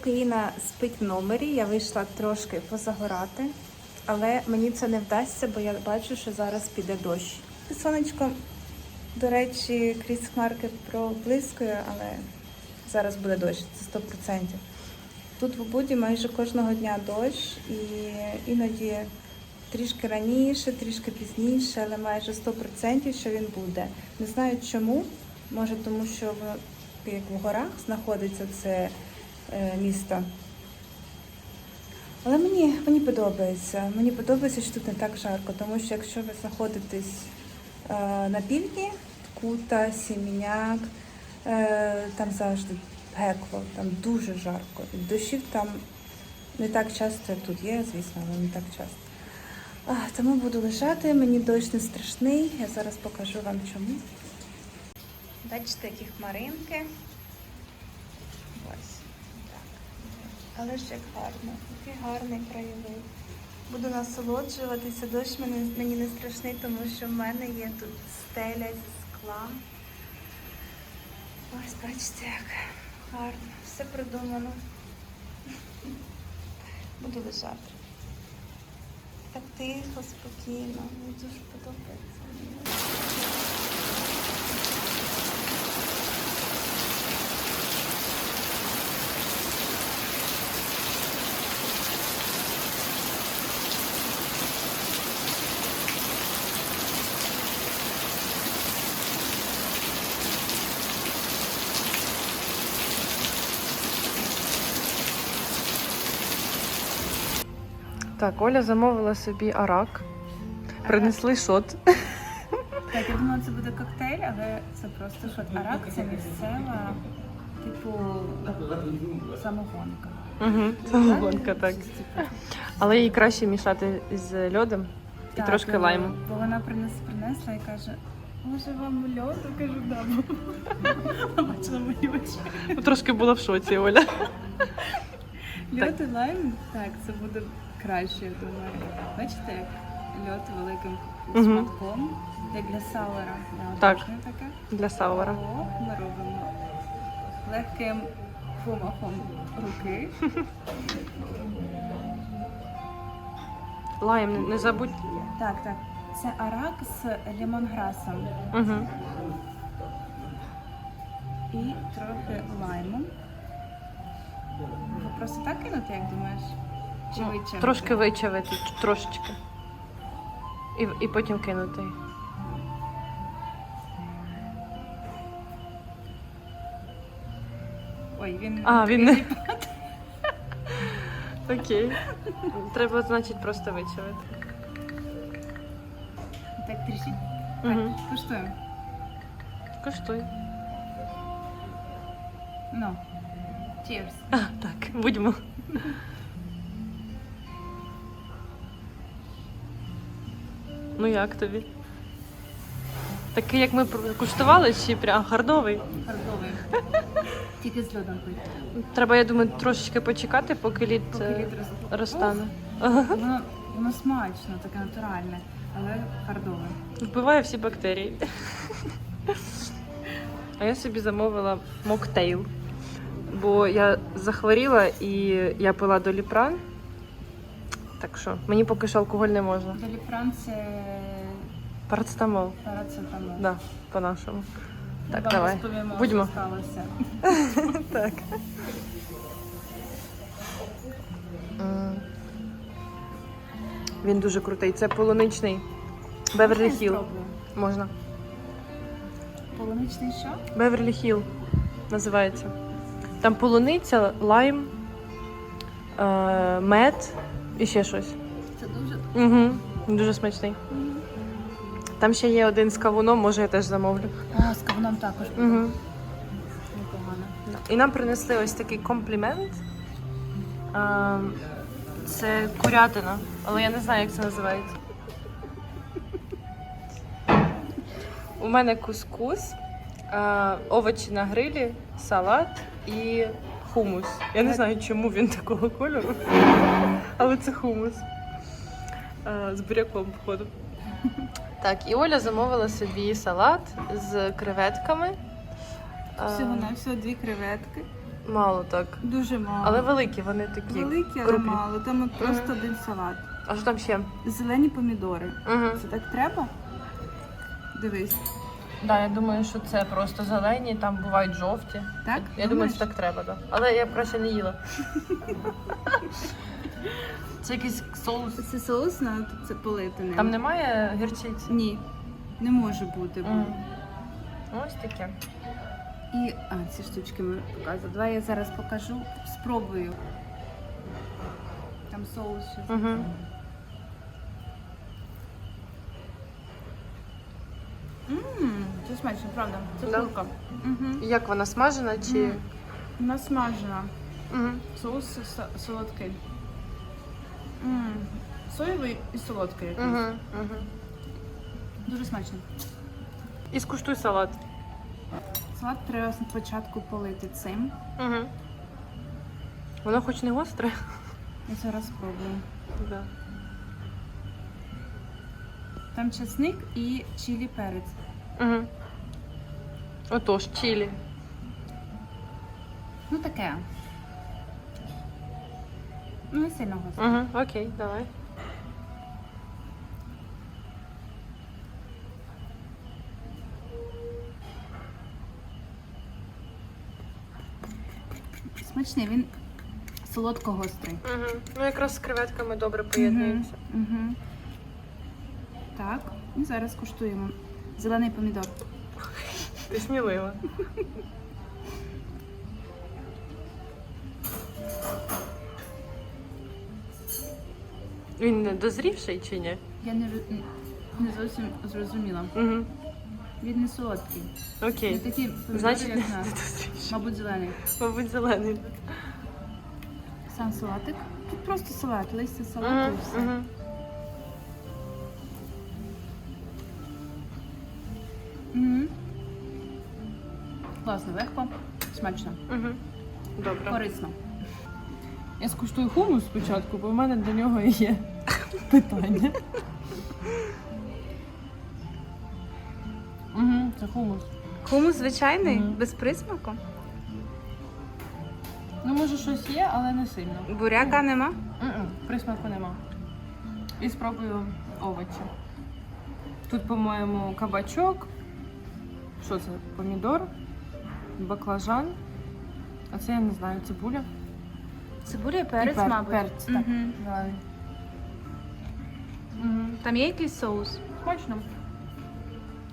поки Іна спить в номері, я вийшла трошки позагорати, але мені це не вдасться, бо я бачу, що зараз піде дощ. Сонечко, до речі, крізь хмарки проблискує, але зараз буде дощ, це 100%. Тут в Буді майже кожного дня дощ, і іноді трішки раніше, трішки пізніше, але майже 100% що він буде. Не знаю чому. Може, тому що як в горах знаходиться це е, місто. Але мені, мені подобається. Мені подобається, що тут не так жарко, тому що якщо ви знаходитесь е, на півдні, Кута, Сіміняк, е, там завжди пекло, там дуже жарко. Дощів там не так часто, як тут є, звісно, але не так часто. Тому буду лежати, мені дощ не страшний. Я зараз покажу вам чому. Бачите, які хмаринки. Ось так. Але ж як гарно, який гарний краєвид. Буду насолоджуватися. Дощ мені, мені не страшний, тому що в мене є тут стеля зі скла. Ось бачите, як гарно. Все продумано. Буду лежати. Так тихо, спокійно. Мені дуже подобається. Так, Оля замовила собі арак. Принесли шот. Так, я думала, це буде коктейль, але це просто шот. Арак це місцева, типу, самогонка. Угу. Самогонка, так. Але її краще мішати з льодом і Так, трошки е, лайму. Бо вона принес, принесла і каже, може вам льоду? Кажу, да. бо Бачила мої очі. Трошки була в шоці, Оля. Льод і лайм, так, це буде краще, я думаю. Бачите, як льод великим Мгм. шматком, як для сауера. Так. Таке. Для сауера. О, ми робимо легким помахом руки. Лайм, не- не забудь. Так, так. Це арак з лемонграсом Угу. і трохи лаймом. Просто так кинути, як думаєш? Чи вичавити? Трошки вичавити, ч- трошечки. І, і потім кинути. Ой, він А, він не. Окей. Треба, значить, просто вичавити. так трішить. Угу. Так, куштуємо. Коштуй. Ну. Cheers. А, так, будьмо. Ну як тобі? Такий, як ми куштували, чи прям хардовий? Хардовий. Тільки з льодом пить. Треба, я думаю, трошечки почекати, поки лід, Поки е, лід роз- розтане. Воно, воно смачно, таке натуральне, але хардове. Вбиває всі бактерії. А я собі замовила моктейл. Бо я захворіла і я пила доліпран. Так що мені поки що алкоголь не можна. Деліпран це Парацетамол. парацетамол. Да, по-нашому. Так, Вам давай. розповімо, Будьмо. що сталося. Так. М. Він дуже крутий. Це полуничний. Беверлі Можна я Хіл. спробую? Можна. Полуничний що? Беверлі Хіл називається. Там полуниця, лайм, е, мед і ще щось. Це дуже Угу. Дуже смачний. Там ще є один з кавуном, може я теж замовлю. А, з кавуном також Угу. непогано. І нам принесли ось такий комплімент. Е, Це курятина, але я не знаю, як це називається. У мене кускус, е, овочі на грилі, салат і хумус. Я не знаю, чому він такого кольору, але це хумус. Е, З буряком, походу. Так, і Оля замовила собі салат з креветками. Е, Всього на всього дві креветки. Мало так. Дуже мало. Але великі вони такі. великі, але крупні. мало. Там от просто Мгм. один салат. А що там ще? Зелені помідори. Угу. Це так треба? Дивись. Да, я думаю, що це просто зелені, там бувають жовті. Так? Я думаю, що так треба, да. Але я краще не їла. Це якийсь соус. Це соус на це полити ним. Там немає гірчиці. Ні, не може бути. Мгм. Ось таке. І а, ці штучки ми показували. Давай я зараз покажу, спробую. Там соус ще. Угу. Ммм, це смачно, правда. Це Да. курка. Угу. Як вона смажена чи. Вона смажена. Угу. Соус со- солодкий. Соєвий і солодкий якийсь. Угу. Угу. Дуже смачно. І скуштуй салат. Салат треба спочатку полити цим. Угу. Воно хоч не гостре. Я зараз спробую. Да. Там чесник і чилі перець. Угу. Отож, чилі. Ну таке. Ну, не сильно гостро. Угу. Окей, давай. Смачний, він солодко-гострий. Угу. Ну якраз з креветками добре поєднується. Угу. Так, і зараз куштуємо. Зелений помідор. Ти смілива. Він не дозрівший чи ні? Я не, ро- не зовсім зрозуміла. Угу. Він не солодкий. Не Окей. такий помідор, Значить, не як дозрівший. Мабуть, зелений. Мабуть, зелений. Сам салатик. Тут просто салат, листя салату Угу. і все. Угу. Мгм. Класно, легко, смачно, Угу. Добре. корисно. Я скуштую хумус спочатку, бо в мене до нього є питання. Угу, це хумус. Хумус звичайний, Мгм. без присмаку. Ну, може, щось є, але не сильно. Буряка нема. М-м, Присмаку нема. І спробую овочі. Тут, по-моєму, кабачок. Що це? Помідор, баклажан. А це я не знаю, цибуля. Цибуля і перець, пер- мабуть. перець, так. Мгм. Давай. Мгм. Там є якийсь соус? Смачно.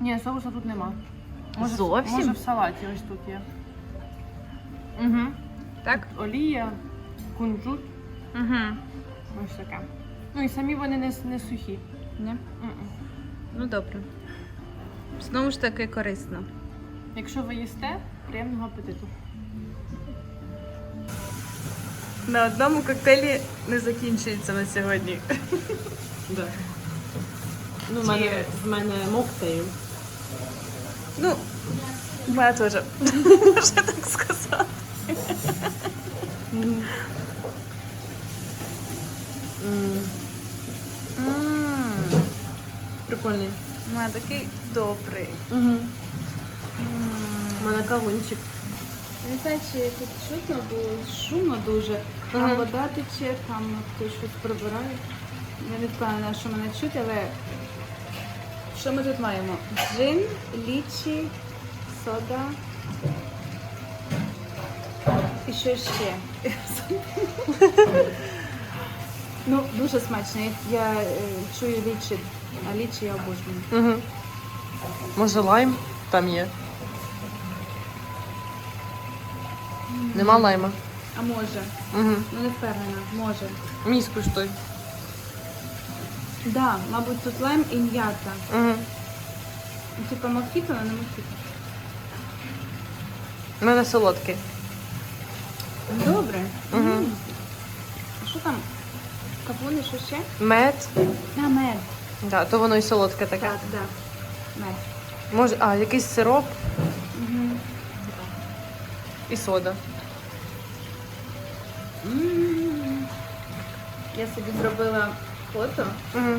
Ні, соусу тут нема. Може, в- Зовсім? Може в салаті ось тут є. Угу. Так? Олія, кунжут, Угу. ось таке. Ну і самі вони не, с- не сухі. Ні? Ну добре. Знову ж таки корисно. Якщо ви їсте, приємного апетиту. На одному коктейлі не закінчується на сьогодні. Да. Ну, в мене- в мене моктейл. Ну, мене теж. Можна так сказати. М, Прикольний. У мене такий добрий. Угу. У мене кавунчик. Не знаю, чи тут чутно було шумно дуже. Там Мгм. вода тече, там хтось щось прибирає. Я не впевнена, що мене чути, але що ми тут маємо? Джин, лічі, сода. І що ще? ну, дуже смачно. Я, я е, чую лічі, а лічі я обожнюю. Угу. Може лайм там є. Нема лайма. А може? Угу. Ну не впевнена, може. Мій скуштуй. Да, мабуть, тут лайм і м'ята. Угу. Типа мохіто, але не мохіто. У мене солодкий. Добре. М. А що там? Кавуни, що ще? Мед. А, мед. Да, то воно і солодке таке. Так, так. Мед. Може, а, якийсь сироп Угу. і сода. Я собі зробила фото е,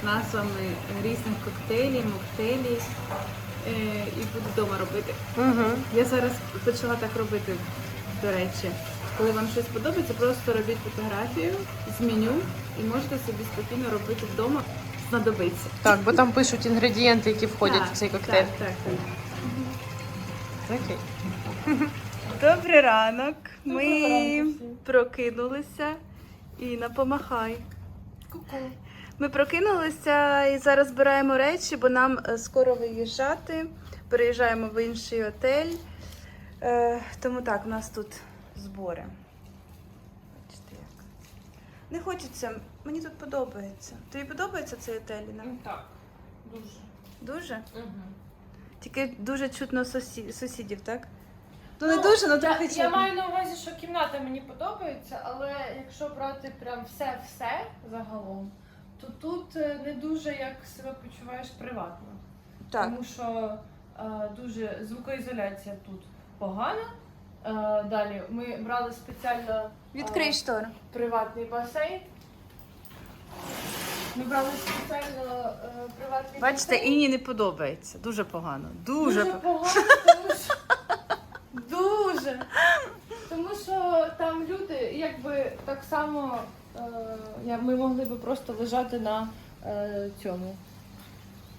з назвами різних коктейлів, моктейлів е, і буду вдома робити. Я зараз почала так робити До речі, коли вам щось подобається, просто робіть фотографію з меню і можете собі спокійно робити вдома. Знадобиться. Так, бо там пишуть інгредієнти, які входять Так, в цей коктейль. Так, так, так. Окей. Добрий ранок. Ми прокинулися. Інна, помахай. Ми прокинулися і зараз збираємо речі, бо нам е, скоро виїжджати. Переїжджаємо в інший отель. Е, тому так, у нас тут збори. Бачите як. Не хочеться, мені тут подобається. Тобі подобається цей отель? Інна? Так, дуже. Дуже? Угу. Тільки дуже чутно сусі- сусідів, так? Ну, не дуже, але трохи я, я маю на увазі, що кімната мені подобається, але якщо брати прям все-все загалом, то тут е, не дуже як себе почуваєш приватно. Так. Тому що е, дуже звукоізоляція тут погана. Е, далі ми брали спеціально Відкрий е, приватний басейн. Ми брали спеціально е, приватний Бачите, басейн. Іні не подобається. Дуже погано. Дуже Дуже, погано, тому що дуже. Тому що там люди, якби так само е, я- ми могли би просто лежати на е, цьому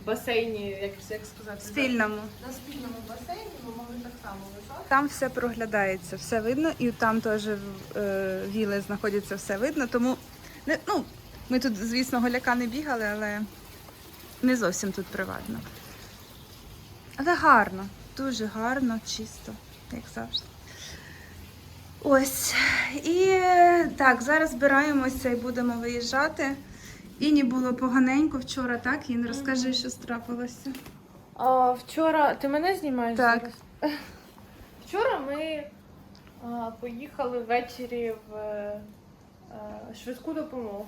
басейні, як, як сказати, спільному. на спільному басейні ми могли так само лежати. Там все проглядається, все видно, і там теж е, віли знаходяться, все видно. Тому не, ну, ми тут, звісно, голяка не бігали, але не зовсім тут приватно. Але гарно, дуже гарно, чисто, як завжди. Ось. І так, зараз збираємося і будемо виїжджати. Іні було поганенько вчора, так? Ін, розкажи, що трапилося. А, вчора ти мене знімаєш? Так. зараз? Вчора ми а, поїхали ввечері в е, е, швидку допомогу.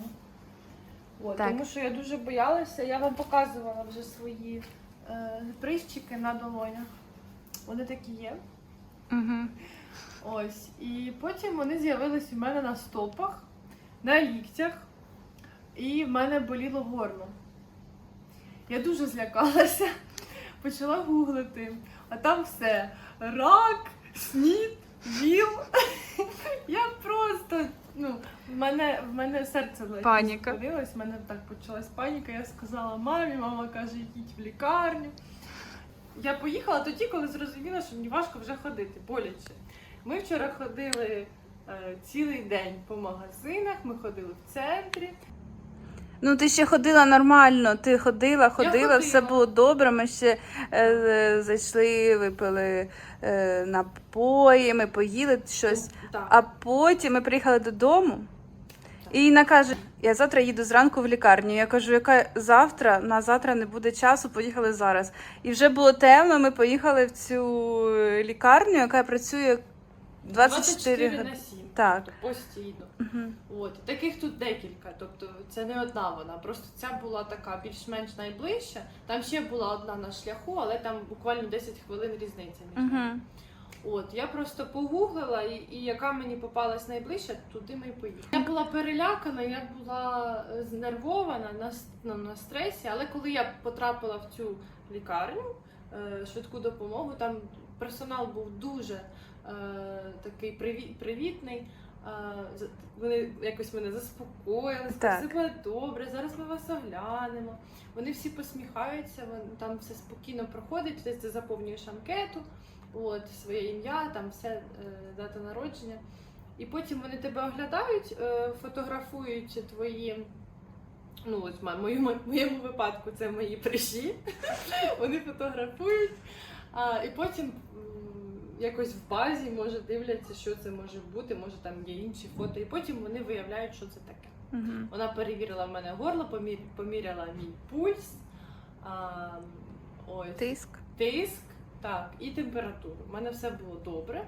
От, Так. Тому що я дуже боялася, я вам показувала вже свої е, прищики на долонях. Вони такі є. Угу. Ось. І потім вони з'явились у мене на стопах, на ліктях, і в мене боліло горло. Я дуже злякалася, почала гуглити, а там все рак, снід, ВІЛ. Я просто, ну, в мене, в мене серце Паніка. в мене так почалась паніка. Я сказала мамі, мама каже, йдіть в лікарню. Я поїхала тоді, коли зрозуміла, що мені важко вже ходити, боляче. Ми вчора ходили е, цілий день по магазинах, ми ходили в центрі. Ну, ти ще ходила нормально, ти ходила, ходила, ходила. все було добре. Ми ще е, зайшли, випили е, напої, ми поїли щось. Так. А потім ми приїхали додому, і Інна каже: я завтра їду зранку в лікарню. Я кажу, яка завтра, на завтра не буде часу, поїхали зараз. І вже було темно, ми поїхали в цю лікарню, яка працює 24 на години. 7. Так. Тобто постійно. Мгм. От таких тут декілька. Тобто це не одна вона. Просто ця була така більш-менш найближча. Там ще була одна на шляху, але там буквально 10 хвилин різниця між ними. Мгм. От я просто погуглила, і, і яка мені попалась найближча, туди ми і поїхали. Я була перелякана, я була е, знервована на, с- ну, на стресі, але коли я потрапила в цю лікарню, е, швидку допомогу, там персонал був дуже такий привіт, привітний. Е, вони якось мене заспокоїли, сказали, все буде добре, зараз ми вас оглянемо. Вони всі посміхаються, там все спокійно проходить, ти, заповнюєш анкету, от, своє ім'я, там все, е, дата народження. І потім вони тебе оглядають, е, фотографують твої. Ну, ось в моєму, моєму випадку це мої прищі. Вони фотографують, а, і потім якось в базі може дивляться, що це може бути, може там є інші фото, і потім вони виявляють, що це таке. Мгм. Вона перевірила в мене горло, помір, поміряла мій пульс, а, ось, Тиск. тиск, так, і температуру. У мене все було добре.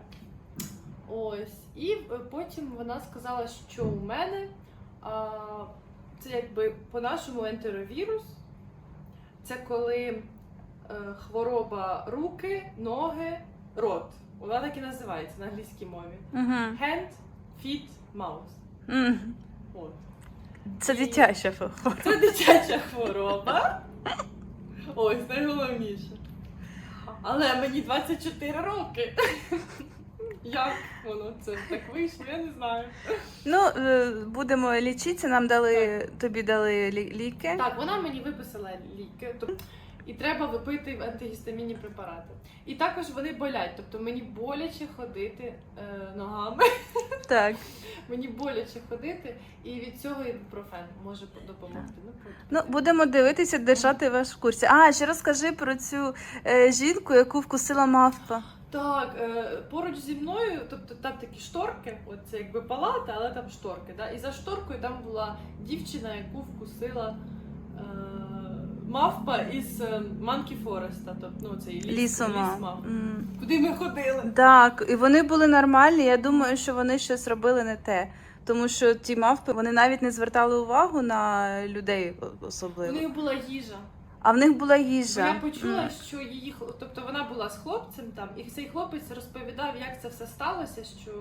Ось. І е, потім вона сказала, що у мене а, це якби по-нашому ентеровірус. Це коли е, хвороба руки, ноги, рот. Вона так і називається на англійській мові. Мгм. Hand, feet, mouth. Мгм. От. Це дитяча хвороба. Це дитяча хвороба. Ось найголовніше. Але мені 24 роки. Як воно це так вийшло, я не знаю. Ну, е, будемо лічитися, нам дали, тобі дали лі- ліки. Так, вона мені виписала ліки, тобто, і треба випити антигістамінні препарати. І також вони болять, тобто мені боляче ходити е, ногами, Так. мені боляче ходити, і від цього ібупрофен може допомогти. Ну, Ну, будемо дивитися, держати вас в курсі. А, ще розкажи про цю е, жінку, яку вкусила мавпа. Так, е, поруч зі мною, тобто там такі шторки, от це якби палата, але там шторки. Да? І за шторкою там була дівчина, яку вкусила мавпа із е, Манкі Фореста, тобто ну, цей ліс, Лісома. ліс мавп. М. Куди ми ходили? Так, і вони були нормальні. Я думаю, що вони щось робили не те. Тому що ті мавпи вони навіть не звертали увагу на людей о- У особливо. них була їжа. А в них була їжа. я почула, М. що її хл- тобто вона була з хлопцем там, і цей хлопець розповідав, як це все сталося, що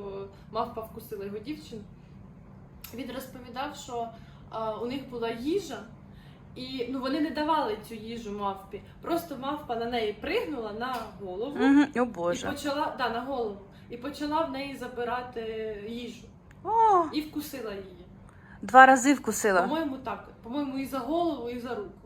мавпа вкусила його дівчину. Він розповідав, що а, у них була їжа, і ну вони не давали цю їжу мавпі. Просто мавпа на неї пригнула на голову Мгм. О і Боже. почала да, на голову. І почала в неї забирати їжу О, і вкусила її. два рази вкусила. По-моєму, так. По-моєму, і за голову, і за руку.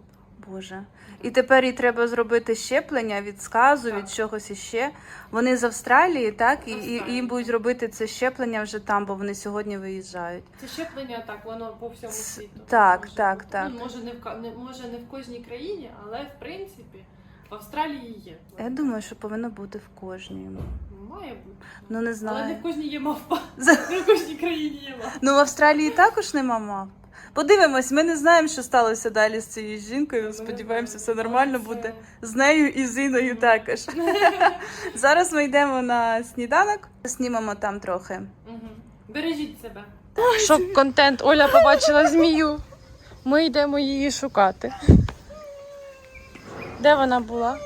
Боже. І тепер їй треба зробити щеплення від сказу, від чогось іще. Вони з Австралії, так? І, і, їм будуть робити це щеплення вже там, бо вони сьогодні виїжджають. Це щеплення так, воно по всьому світу. Так, може так, бути. так. Ну, може, не в не може не в кожній країні, але в принципі в Австралії є. Я думаю, що повинно бути в кожній. Має бути. Ну не Але не знаю. в кожній є мавпа. Не в кожній країні є мавпа. Ну в Австралії також нема мав. Подивимось, ми не знаємо, що сталося далі з цією жінкою. Сподіваємося, все нормально буде з нею і з Іною також. Зараз ми йдемо на сніданок, знімемо там трохи. Бережіть себе. Шок контент. Оля побачила змію. Ми йдемо її шукати. Де вона була?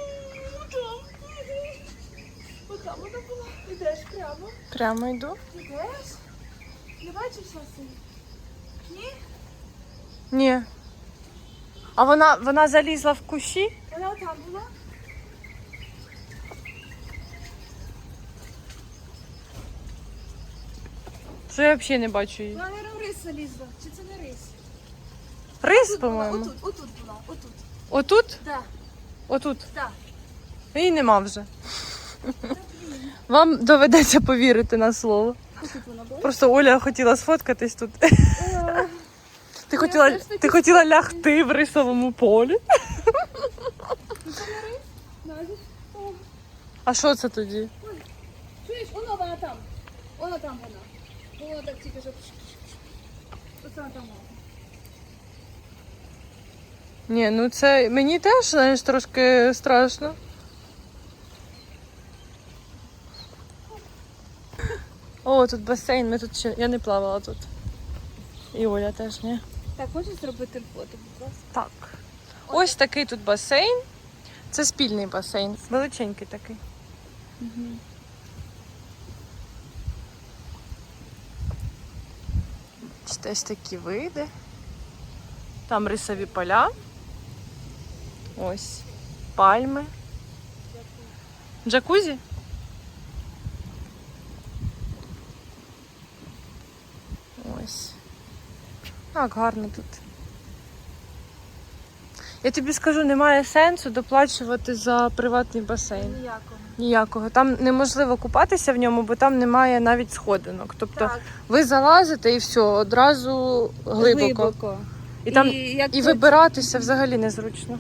Отам вона була. Ідеш прямо. Прямо йду. Ідеш? Не бачиш нас? Ні? А вона, вона залізла в кущі? Вона отам була. Що я взагалі не бачу її. Вона не рис залізла. Чи це не рис? Рис, по-моєму. Отут, отут була, отут. Отут? Так, Отут. так. Її нема вже. Вам доведеться повірити на слово. Просто Оля хотіла сфоткатись тут. Ти хотіла, ж таки ти хотіла лягти в рисовому полі. А що це тоді? Чуєш, воно вона там. Воно там вона. Бо Воно так тільки що. Ось вона там. була. Ні, ну це мені теж, знаєш, трошки страшно. О, тут басейн, ми тут ще. Я не плавала тут. І Оля теж ні. Так, хочеш зробити фото, будь ласка? Так. Ось такий тут басейн. Це спільний басейн. Величенький такий. Ось такі види. Там рисові поля. Ось. Пальми. Джакузі? Ось. Так, гарно тут. Я тобі скажу, немає сенсу доплачувати за приватний басейн. Ніякого. Ніякого. Там неможливо купатися в ньому, бо там немає навіть сходинок. Тобто Так, ви залазите і все, одразу глибоко. І там як і вибиратися взагалі незручно.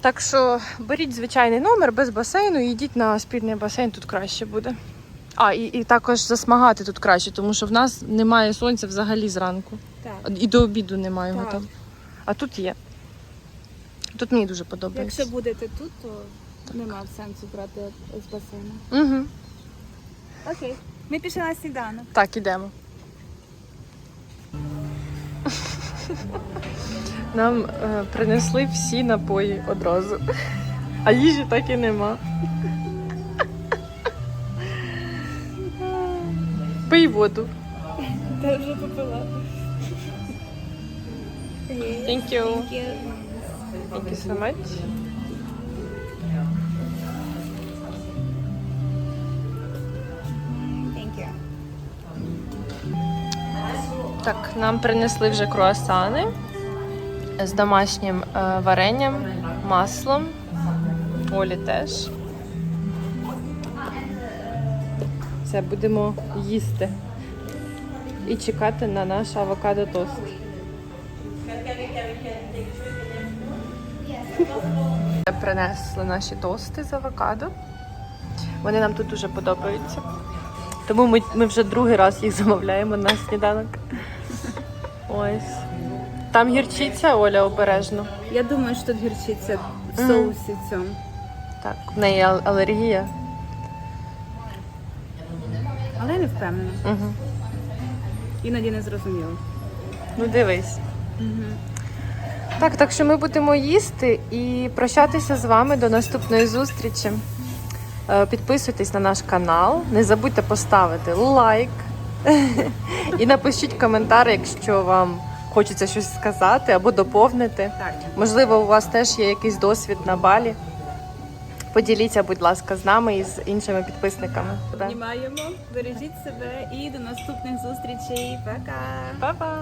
Так що беріть звичайний номер без басейну і йдіть на спільний басейн, тут краще буде. А, і, і також засмагати тут краще, тому що в нас немає сонця взагалі зранку. Так. І до обіду немає його Так. там. А тут є. Тут мені дуже подобається. Якщо будете тут, то нема сенсу брати з басейну. Угу. Окей. Ми пішли на сніданок. Так, ідемо. Нам е, принесли всі напої одразу, а їжі так і нема. Пий воду. Та вже попила. Thank you. Thank you so much. Так, нам принесли вже круасани з домашнім е, варенням, маслом. Олі теж. Все, будемо їсти. І чекати на наш авокадо тост. Принесли наші тости з авокадо. Вони нам тут дуже подобаються. Тому ми, ми вже другий раз їх замовляємо на сніданок. Ось. Там гірчиця, Оля, обережно. Я думаю, що тут гірчиця в соусі цьому. Так, в неї алергія. Не впевнена. Угу. Іноді не зрозуміло. Ну дивись. Так, так що ми будемо їсти і прощатися з вами до наступної зустрічі. Е, Підписуйтесь на наш канал, не забудьте поставити лайк і напишіть коментар, якщо вам хочеться щось сказати або доповнити. Так. Можливо, у вас теж є якийсь досвід на балі. Поділіться, будь ласка, з нами і з іншими підписниками. Обнімаємо, бережіть себе і до наступних зустрічей. Пока! Па-па!